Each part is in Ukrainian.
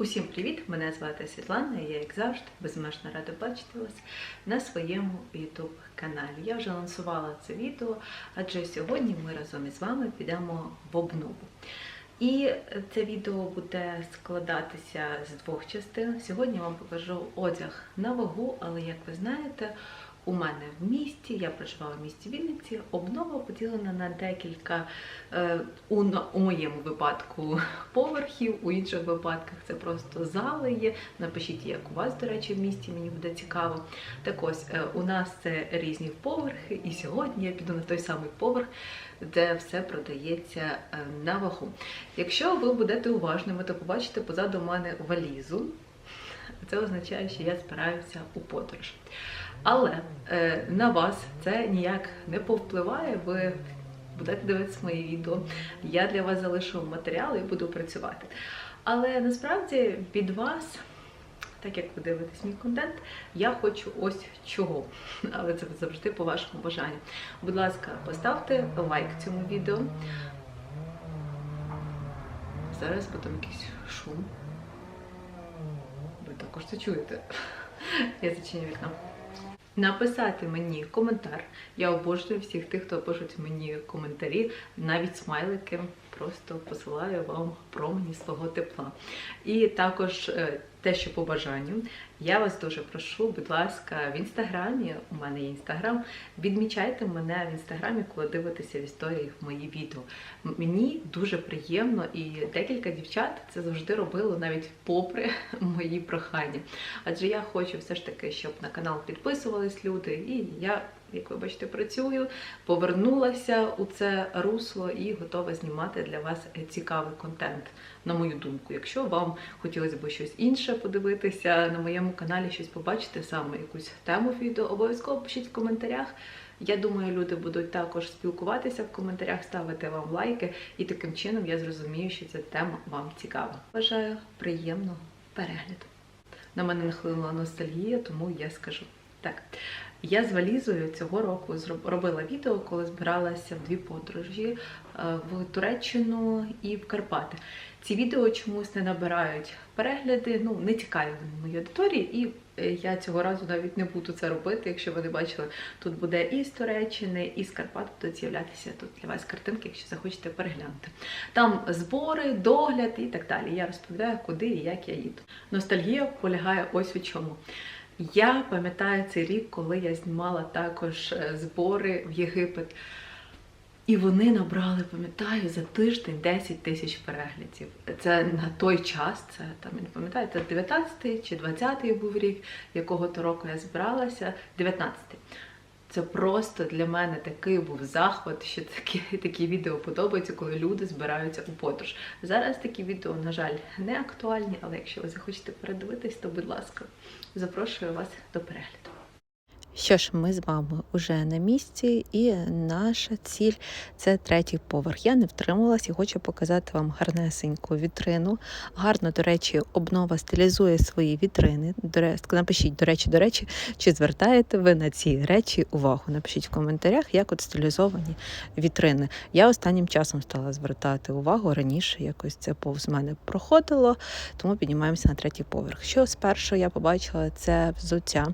Усім привіт! Мене звати Світлана, і я, як завжди, безмежно рада бачити вас на своєму YouTube каналі. Я вже анонсувала це відео, адже сьогодні ми разом із вами підемо в обнову. І це відео буде складатися з двох частин. Сьогодні я вам покажу одяг на вагу, але як ви знаєте, у мене в місті, я проживала в місті Вінниці, обнова поділена на декілька, е, у, у моєму випадку поверхів, у інших випадках це просто зали є. Напишіть, як у вас, до речі, в місті, мені буде цікаво. Так ось, е, у нас це різні поверхи, і сьогодні я піду на той самий поверх, де все продається е, на вагу. Якщо ви будете уважними, то побачите позаду мене валізу. Це означає, що я збираюся у подорож. Але е, на вас це ніяк не повпливає. Ви будете дивитися мої відео. Я для вас залишу матеріал і буду працювати. Але насправді від вас, так як ви дивитесь мій контент, я хочу ось чого. Але це завжди по вашому бажанню. Будь ласка, поставте лайк цьому відео. Зараз потім якийсь шум. Ви також це чуєте. Я зачиню вікно. Написати мені коментар. Я обожнюю всіх тих, хто пишуть мені коментарі, навіть смайлики. Просто посилаю вам промені свого тепла. І також е, те, що по бажанню, я вас дуже прошу, будь ласка, в інстаграмі, у мене є інстаграм, відмічайте мене в інстаграмі, коли дивитеся в історії в мої відео. Мені дуже приємно, і декілька дівчат це завжди робило навіть попри мої прохання. Адже я хочу все ж таки, щоб на канал підписувались люди, і я, як ви бачите, працюю, повернулася у це русло і готова знімати для вас цікавий контент, на мою думку. Якщо вам хотілося б щось інше подивитися на моєму каналі, щось побачити, саме якусь тему відео, обов'язково пишіть в коментарях. Я думаю, люди будуть також спілкуватися в коментарях, ставити вам лайки, і таким чином я зрозумію, що ця тема вам цікава. Бажаю приємного перегляду. На мене нахлинула ностальгія, тому я скажу так. Я з валізою цього року робила відео, коли збиралася в дві подорожі е, в Туреччину і в Карпати. Ці відео чомусь не набирають перегляди, ну не цікаві моїй аудиторії, і е, я цього разу навіть не буду це робити. Якщо ви не бачили, тут буде і з Туреччини, і з Карпат будуть з'являтися тут для вас картинки, якщо захочете переглянути. Там збори, догляд і так далі. Я розповідаю, куди і як я їду. Ностальгія полягає ось у чому. Я пам'ятаю цей рік, коли я знімала також е, збори в Єгипет. І вони набрали, пам'ятаю, за тиждень 10 тисяч переглядів. Це на той час, це там не пам'ятаю, це 19 чи 20 був рік, якого то року я збиралася. 19. Це просто для мене такий був захват, що такі, такі відео подобаються, коли люди збираються у подорож. Зараз такі відео, на жаль, не актуальні, але якщо ви захочете передивитись, то будь ласка, запрошую вас до перегляду. Що ж, ми з вами вже на місці, і наша ціль це третій поверх. Я не втрималась і хочу показати вам гарнесеньку вітрину. Гарно, до речі, обнова стилізує свої вітрини. Напишіть, до речі, до речі, чи звертаєте ви на ці речі увагу? Напишіть в коментарях, як от стилізовані вітрини. Я останнім часом стала звертати увагу раніше, якось це повз мене проходило, тому піднімаємося на третій поверх. Що спершу я побачила, це взуття.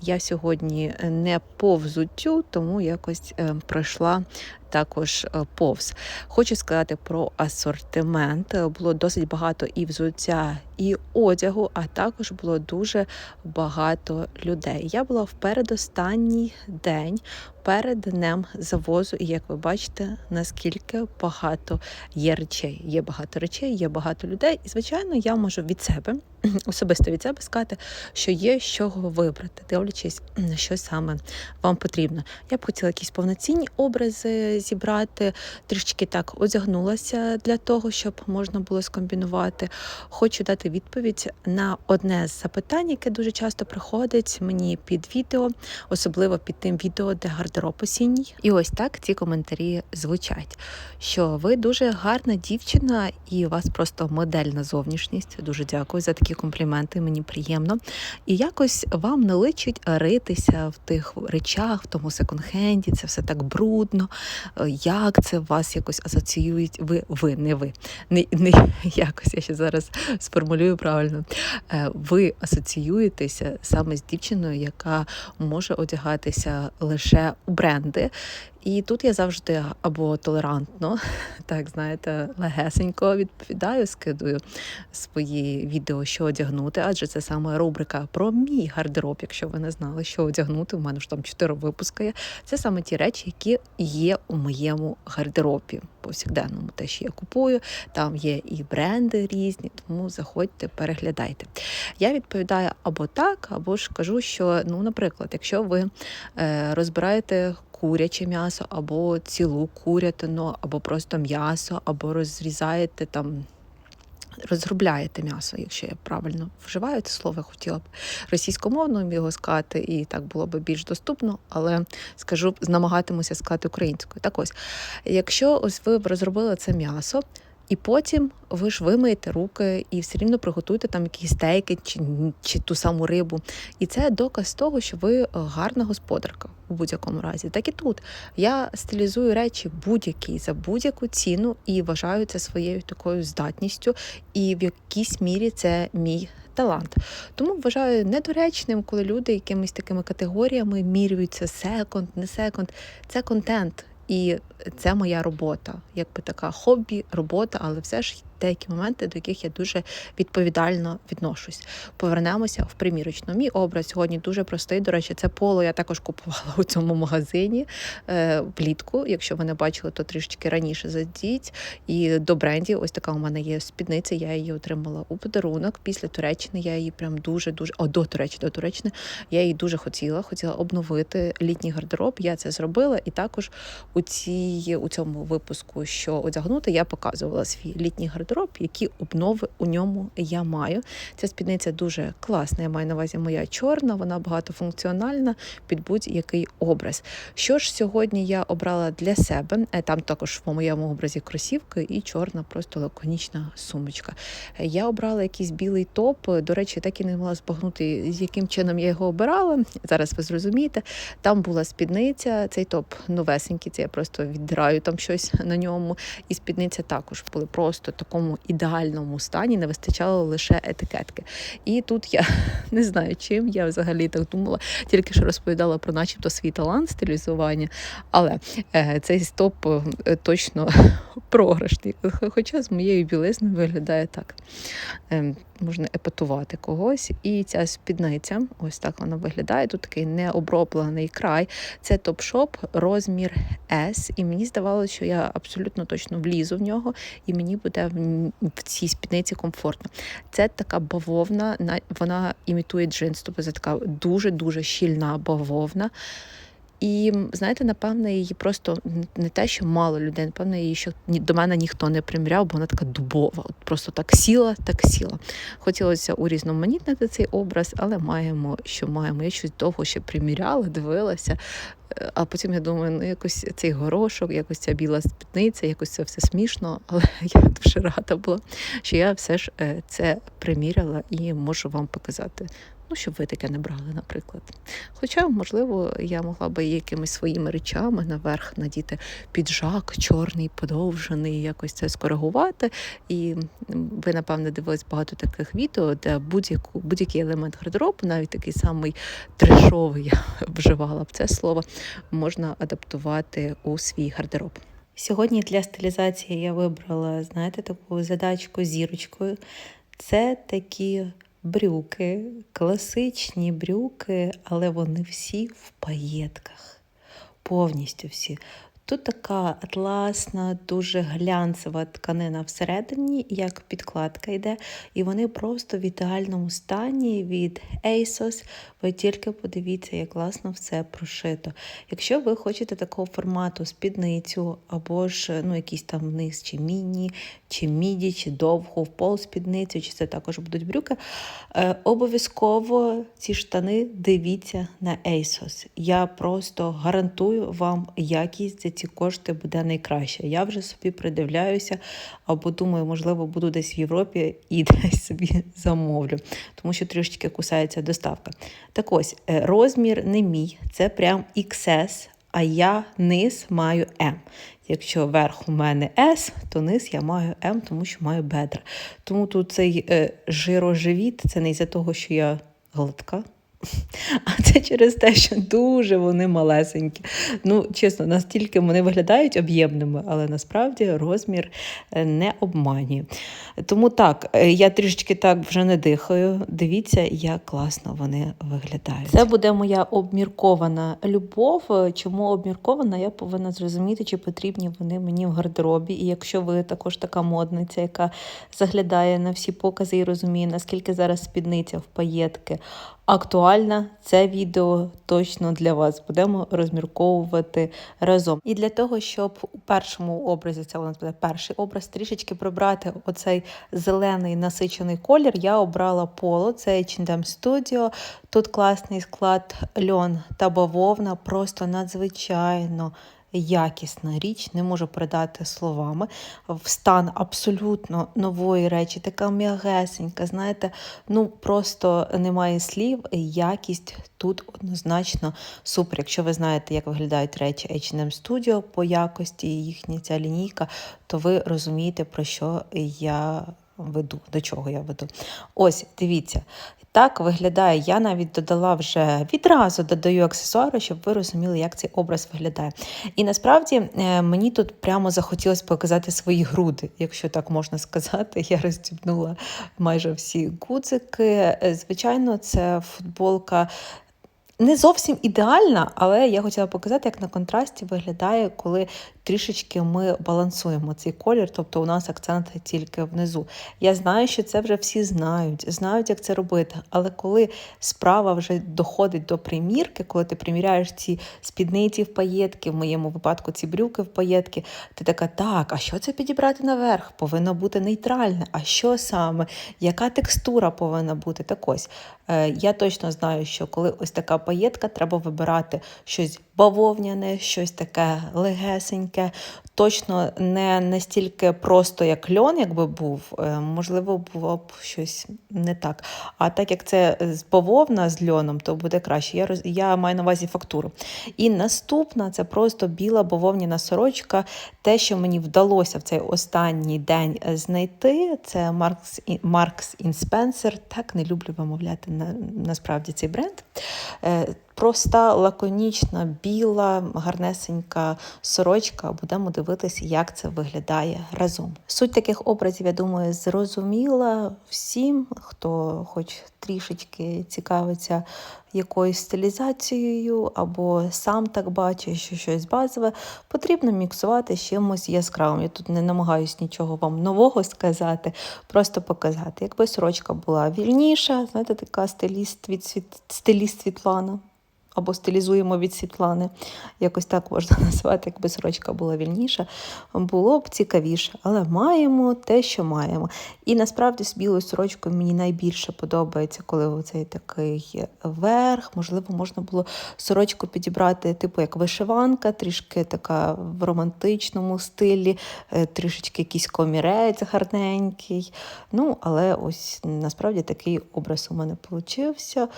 Я сьогодні не по взуттю, тому якось е, пройшла також е, повз. Хочу сказати про асортимент. Е, Було досить багато і взуття, і одягу, а також було дуже багато людей. Я була в передостанній день перед днем завозу, і як ви бачите, наскільки багато є речей. Є багато речей, є багато людей. І звичайно, я можу від себе особисто від себе сказати, що є з чого вибрати, дивлячись, на що саме вам потрібно. Я б хотіла якісь повноцінні образи зібрати, трішки так одягнулася для того, щоб можна було скомбінувати. Хочу дати відповідь на одне з запитань, яке дуже часто приходить мені під відео, особливо під тим відео, де гардероб осінній. І ось так ці коментарі звучать. Що ви дуже гарна дівчина, і у вас просто модельна зовнішність. Дуже дякую за такі компліменти, мені приємно. І якось вам не личить ритися в тих речах, в тому секонд-хенді, це все так брудно. Е, як це вас якось асоціюють. Ви, ви, не ви. Не, не якось я ще зараз сформулюю правильно. Е, Ви асоціюєтеся саме з дівчиною, яка може одягатися лише у бренди. І тут я завжди або толерантно, так знаєте, легесенько відповідаю, скидую свої відео, що одягнути, адже це саме рубрика про мій гардероб. Якщо ви не знали, що одягнути, у мене ж там чотири випуски є. Це саме ті речі, які є у моєму гардеробі повсякденному. Те, що я купую, там є і бренди різні, тому заходьте, переглядайте. Я відповідаю або так, або ж кажу, що, ну, наприклад, якщо ви е, розбираєте куряче м'ясо, або цілу курятину, або просто м'ясо, або розрізаєте там. Розробляєте м'ясо, якщо я правильно вживаю це слово, хотіла б російськомовно його сказати, і так було б більш доступно, але скажу, намагатимуся сказати українською. Так ось, якщо ось ви розробили це м'ясо, і потім ви ж вимиєте руки і все рівно приготуєте там якісь стейки чи, чи ту саму рибу. І це доказ того, що ви е, гарна господарка у будь-якому разі. Так і тут я стилізую речі будь-які за будь-яку ціну і вважаю це своєю такою здатністю, і в якійсь мірі це мій. Талант. Тому вважаю недоречним, коли люди якимись такими категоріями міряються секонд, не секонд. Це контент, і це моя робота, якби така хобі, робота, але все ж деякі моменти, до яких я дуже відповідально відношусь. Повернемося в примірочну. Мій образ сьогодні дуже простий. До речі, це поло я також купувала у цьому магазині е, влітку. Якщо ви не бачили, то трішечки раніше зайдіть. І до брендів, ось така у мене є спідниця. Я її отримала у подарунок. Після Туреччини я її прям дуже дуже о, до Туреччини, до Туреччини я її дуже хотіла. Хотіла обновити літній гардероб. Я це зробила, і також у цій у цьому випуску, що одягнути, я показувала свій літній гардероб, які обнови у ньому я маю. Ця спідниця дуже класна. Я маю на увазі моя чорна, вона багатофункціональна під будь-який образ. Що ж сьогодні я обрала для себе? Е, Там також в моєму образі кросівки і чорна, просто лаконічна сумочка. Е, Я обрала якийсь білий топ. До речі, так і не могла збагнути, з яким чином я його обирала. Зараз ви зрозумієте. Там була спідниця, цей топ новесенький, це я просто віддираю там щось на ньому. І спідниця також були просто в такому ідеальному стані, не вистачало лише етикетки. І тут я не знаю, чим я взагалі так думала, тільки що розповідала про начебто свій талант стилізування, але е, цей стоп е, точно програшний. Хоча з моєю білизною виглядає так. Е, можна епатувати когось. І ця спідниця, ось так вона виглядає. Тут такий необроблений край. Це топ-шоп розмір S. І мені здавалося, що я абсолютно точно влізу в нього, і мені буде в, в цій спідниці комфортно. Це така бавовна, вона імітує джинс, тобто це така дуже-дуже щільна бавовна. І знаєте, напевно, її просто не те, що мало людей, напевно, її ще до мене ніхто не приміряв, бо вона така дубова. От просто так сіла, так сіла. Хотілося урізноманітнити цей образ, але маємо, що маємо. Я щось довго ще приміряла, дивилася. Е, А потім я думаю, ну якось цей горошок, якось ця біла спідниця, якось це все смішно. Але я дуже рада була, що я все ж е, це приміряла і можу вам показати. Ну, щоб ви таке не брали, наприклад. Хоча, можливо, я могла би якимись своїми речами наверх надіти піджак чорний, подовжений, якось це скоригувати. І ви, напевне, дивились багато таких відео, де будь-яку, будь-який елемент гардеробу, навіть такий самий трешовий, я вживала б це слово, можна адаптувати у свій гардероб. Сьогодні для стилізації я вибрала, знаєте, таку задачку зірочкою. Це такі брюки, класичні брюки, але вони всі в паєтках. Повністю всі. Тут така атласна, дуже глянцева тканина всередині, як підкладка йде, і вони просто в ідеальному стані від ASOS. Ви тільки подивіться, як класно все прошито. Якщо ви хочете такого формату спідницю, або ж ну, якийсь там низ, чи міні, чи міді, чи довгу в пол спідницю, чи це також будуть брюки, е, обов'язково ці штани дивіться на ASOS. Я просто гарантую вам якість ці кошти буде найкраща. Я вже собі придивляюся, або думаю, можливо, буду десь в Європі і десь собі замовлю, тому що трішечки кусається доставка. Так ось, е, розмір не мій, це прям XS, а я низ маю М. Якщо верх у мене С, то низ я маю М, тому що маю бедра. Тому тут цей е, жироживіт це не із-за того, що я гладка. А це через те, що дуже вони малесенькі. Ну, чесно, настільки вони виглядають об'ємними, але насправді розмір е, не обманює. Тому так, е, я трішечки так вже не дихаю. Дивіться, як класно вони виглядають. Це буде моя обміркована любов. Чому обміркована? Я повинна зрозуміти, чи потрібні вони мені в гардеробі. І якщо ви також така модниця, яка заглядає на всі покази і розуміє, наскільки зараз спідниця в паєтки актуальна, це відео точно для вас. Будемо розмірковувати разом. І для того, щоб у першому образі, це у нас буде перший образ, трішечки прибрати оцей зелений насичений колір, я обрала поло, це H&M Studio. Тут класний склад льон та бавовна, просто надзвичайно якісна річ, не можу передати словами. В стан абсолютно нової речі, така м'ягесенька, знаєте, ну просто немає слів. Якість тут однозначно супер. Якщо ви знаєте, як виглядають речі H&M Studio по якості, їхня ця лінійка, то ви розумієте, про що я веду, до чого я веду. Ось, дивіться. Так виглядає. Я навіть додала вже відразу додаю аксесуари, щоб ви розуміли, як цей образ виглядає. І насправді е, мені тут прямо захотілося показати свої груди, якщо так можна сказати. Я розстібнула майже всі гудзики. Е, Звичайно, це футболка. Не зовсім ідеальна, але я хотіла показати, як на контрасті виглядає, коли трішечки ми балансуємо цей колір, тобто у нас акценти тільки внизу. Я знаю, що це вже всі знають, знають, як це робити. Але коли справа вже доходить до примірки, коли ти приміряєш ці спідниці в паєтки, в моєму випадку ці брюки в паєтки, ти така, так, а що це підібрати наверх? Повинно бути нейтральне. А що саме? Яка текстура повинна бути? Так ось. Е, Я точно знаю, що коли ось така паєтка, треба вибирати щось бавовняне, щось таке легесеньке, like точно не настільки просто, як льон, якби був. Е, Можливо, було б щось не так. А так як це з бавовна з льоном, то буде краще. Я, роз... я маю на увазі фактуру. І наступна це просто біла бавовняна сорочка. Те, що мені вдалося в цей останній день е, знайти, це Marks in Spencer. Так не люблю вимовляти на, насправді цей бренд. Е, Проста, лаконічна, біла, гарнесенька сорочка. Будемо дивитися, як це виглядає разом. Суть таких образів, я думаю, зрозуміла всім, хто хоч трішечки цікавиться якоюсь стилізацією, або сам так бачить, що щось базове, потрібно міксувати з чимось яскравим. Я тут не намагаюсь нічого вам нового сказати, просто показати. Якби сорочка була вільніша, знаєте, така стиліст від світ... стиліст Світлана або стилізуємо від Світлани, якось так можна назвати, якби сорочка була вільніша, було б цікавіше. Але маємо те, що маємо. І насправді з білою сорочкою мені найбільше подобається, коли оцей такий верх. Можливо, можна було сорочку підібрати, типу як вишиванка, трішки така в романтичному стилі, е, трішечки якийсь комірець гарненький. Ну, але ось насправді такий образ у мене получився.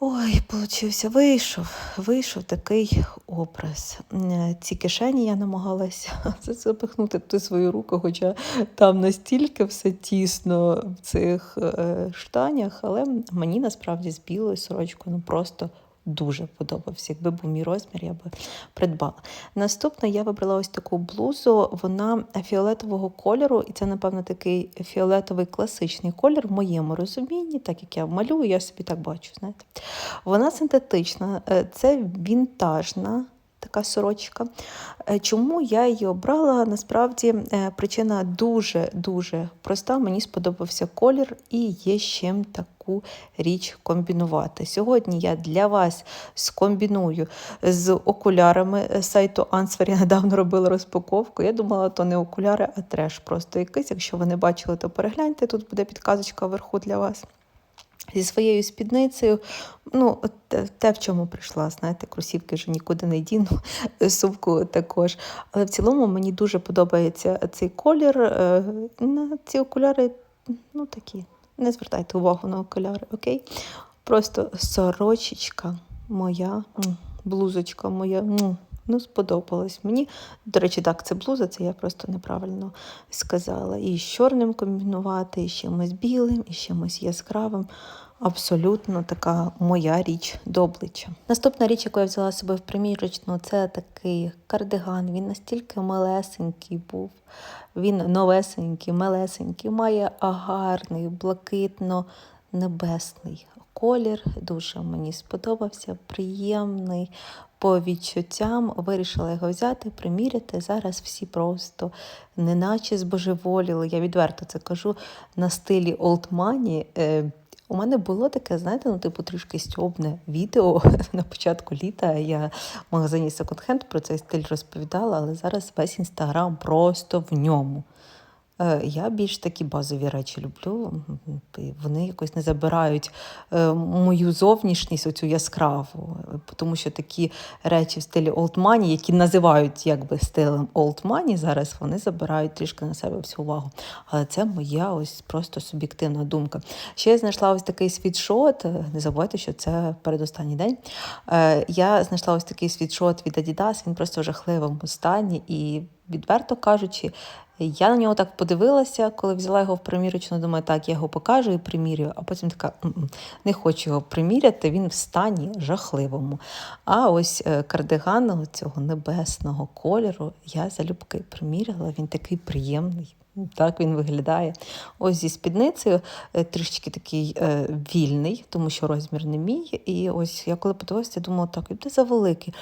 Ой, получився, вийшов, вийшов такий образ. Е, Ці кишені я намагалася запихнути свою руку, хоча там настільки все тісно в цих е, штанях, але мені насправді з білою сорочкою ну просто дуже подобався. Якби був мій розмір, я би придбала. Наступне я вибрала ось таку блузу. Вона фіолетового кольору, і це, напевно, такий фіолетовий класичний колір в моєму розумінні, так як я малюю, я собі так бачу. знаєте. Вона синтетична, е, це вінтажна. Така сорочка. Е, Чому я її обрала? Насправді е, причина дуже-дуже проста. Мені сподобався колір і є з чим таку річ комбінувати. Сьогодні я для вас скомбіную з окулярами сайту Answer. Я недавно робила розпаковку. Я думала, то не окуляри, а треш просто якийсь. Якщо ви не бачили, то перегляньте. Тут буде підказочка вверху для вас. Зі своєю спідницею, ну, те, в чому прийшла, знаєте, кросівки вже нікуди не діну, сумку також. Але в цілому мені дуже подобається цей колір. Е, ці окуляри, ну такі, не звертайте увагу на окуляри, окей? Просто сорочечка моя блузочка моя. Ну, сподобалась мені. До речі, так, це блуза, це я просто неправильно сказала. І з чорним комбінувати, і з чимось білим, і з чимось яскравим. Абсолютно така моя річ до обличчя. Наступна річ, яку я взяла собою в примірочну, це такий кардиган. Він настільки малесенький був. Він новесенький, малесенький, має гарний, блакитно-небесний колір. Дуже мені сподобався, приємний. По відчуттям вирішила його взяти, приміряти. Зараз всі просто неначе збожеволіли. Я відверто це кажу на стилі Money. Е, у мене було таке, знаєте, ну, типу, трішки стьобне відео на початку літа. Я в магазині Hand про цей стиль розповідала, але зараз весь інстаграм просто в ньому. Е, Я більш такі базові речі люблю. Вони якось не забирають е, мою зовнішність, оцю яскраву. Тому що такі речі в стилі Money, які називають якби стилем Money, зараз вони забирають трішки на себе всю увагу. Але це моя ось просто суб'єктивна думка. Ще я знайшла ось такий світшот. е, Не забувайте, що це передостанній день. Я знайшла ось такий світшот від Adidas, він просто в жахливому стані. І відверто кажучи, я на нього так подивилася, коли взяла його в примірочну, думаю, так, я його покажу і примірюю, а потім така «М-м, не хочу його приміряти, він в стані жахливому. А ось е, кардиган цього небесного кольору я залюбки приміряла, він такий приємний. Так він виглядає. Ось зі спідницею е, трішечки такий е, вільний, тому що розмір не мій. І ось я коли подивилася, думала, так, він буде завеликий.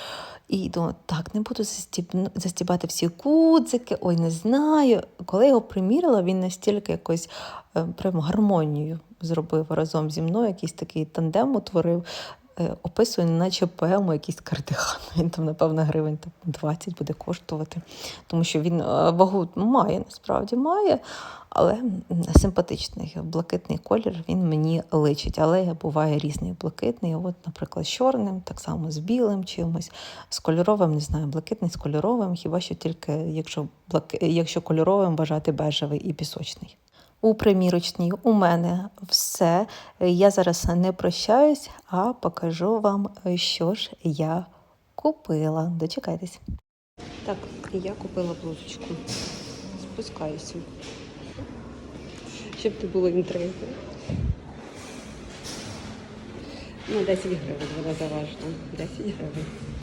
І думала, так, не буду застіб- застібати всі кудзики, ой, не знаю. Коли його примірила, він настільки якось е, прям гармонію зробив разом зі мною, якийсь такий тандем утворив. Е, Описую, наче поему якийсь кардиган. Він там, напевно, гривень там, 20 буде коштувати, тому що він е, вагу має, насправді має, але симпатичний блакитний колір він мені личить. Але буває різний блакитний. От, наприклад, з чорним, так само з білим чимось, з кольоровим, не знаю, блакитний з кольоровим, хіба що тільки якщо, блаки... якщо кольоровим вважати бежевий і пісочний. У примірочній у мене все. Я зараз не прощаюсь, а покажу вам, що ж я купила. Дочекайтесь. Так, я купила блузочку. Спускаюся. Щоб не було інтриги. Ну, 10 гривень вона заважна. 10 гривень.